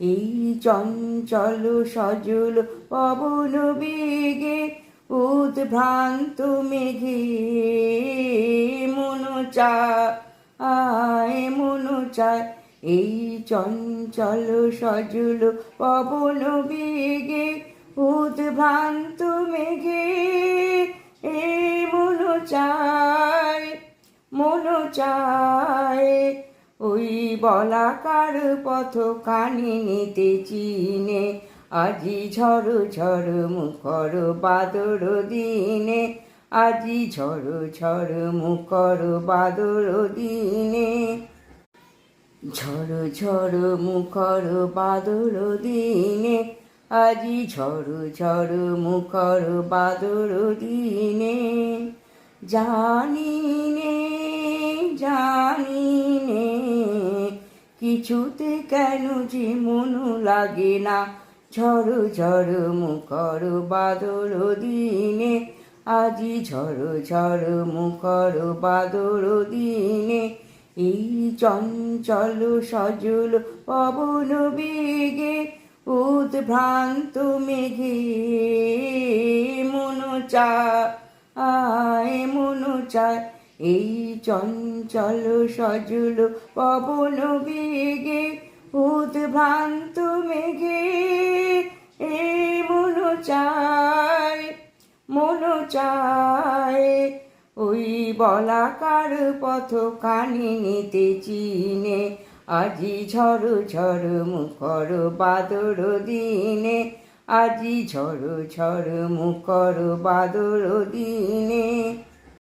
এই চঞ্চল সজল পবন বেগে উদ্ভ্রান্ত মেঘে মন চায় মন চায়। এই চঞ্চল সজল পবন বেগে উদ্ভ্রান্ত মেঘে মন চায় মন চায়। ওই বলাকার পথ কানে নিতে চিনে, আজি ঝড় ঝড় মুখর বাদর দিনে, আজি ঝড় ঝড় মুখর বাদর দিনে। ঝড় ঝড় মুখর বাদর দিনে, আজি ঝড় ঝড় মুখর বাদর দিনে। জানি কিছুতে কেন যে মন লাগে না? ঝড় ঝড় মুখর বাদর দিনে, আজি ঝড় ঝড় মুখর বাদর দিনে, এই চঞ্চল সজল পবন বেগে, উদ্ভ্রান্ত মেঘে মন চায় মন চায়। এই চঞ্চল সজল পবন বেগে, উদ্ভ্রান্ত মেঘে এই মন চায় মন চায়। ওই বলাকার পথ কানে নিতে চিনে, আজি ঝড় ঝড় মুখর বাদর দিনে, আজি ঝড় ঝড় মুখর বাদর দিনে।